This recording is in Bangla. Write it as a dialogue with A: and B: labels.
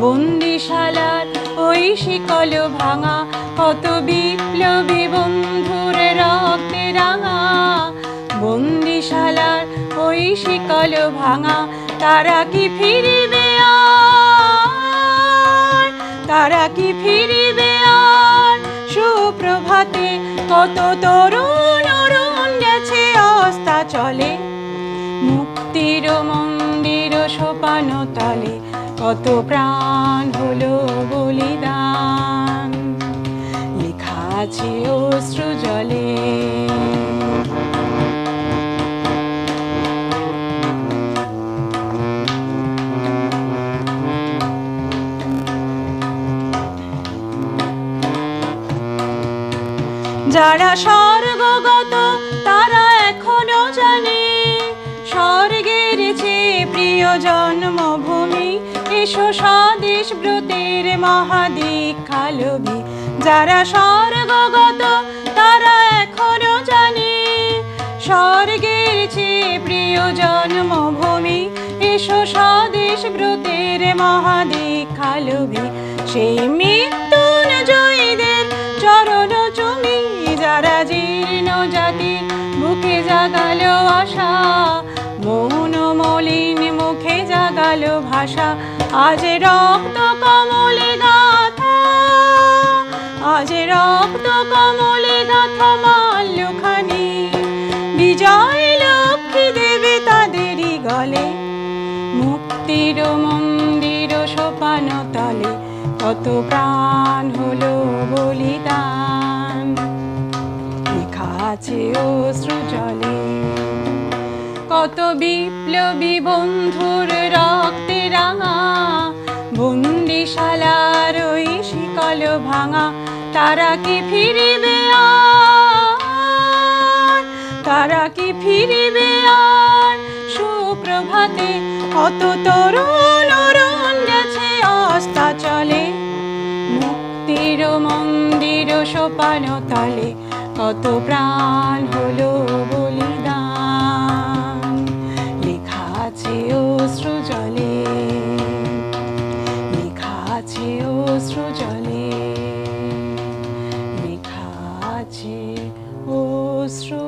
A: বন্দিশালার ওই শিকল ভাঙা, কত বিপ্লবী বন্ধুর রক্তে রাঙা। বন্দিশালার ওই শিকল ভাঙা, তারা কি ফিরিবে আর? তারা কি ফিরিবে আর? সুপ্রভাতে কত তরুণ অরুণ গেছে অস্তা চলে মুক্তির মন্দির সোপান তলে কত প্রাণ হলো বলিদান। লেখা আছে অশ্রু জলে। যারা স্বর্গগত, তারা এখনও জানে, স্বর্গের চেয়ে প্রিয় জন্মভূমি এসো স্বদেশ ব্রতের মহাদীক্ষা লোভী যারা স্বর্গগত, তারা এখনও জানে। স্বর্গের চেয়ে প্রিয় জন্মভূমি, এসো স্বদেশ ব্রতের মহাদীক্ষা লোভী সেই মৃত্যুন জয়ীদের চরণ চুমি, যারা জীর্ণ জাতি মুখে জাগালো আশা। মৌন মলিন, মুখে জাগালো ভাষা। আজ রক্ত কমলে গাথা আজ রক্ত কমলে গাথা মাল্যখানি। বিজয় লক্ষ্মী দেবে তাদেরই গলে, মুক্তির মন্দির সোপান তলে, কত প্রাণ হলো বলিদান। লেখা আছে অশ্রু জলে, কত বিপ্লবী বন্ধুর রক্তে রাঙা বন্দিশালার ওই শিকল ভাঙা, তারা কি ফিরিবে আর? তারা কি ফিরিবে আর? সুপ্রভাতে কত তরুণ অরুণ গেছে অস্তা চলে মুক্তির মন্দির সোপান তলে কত প্রাণ হলো বলিদান অশ্রু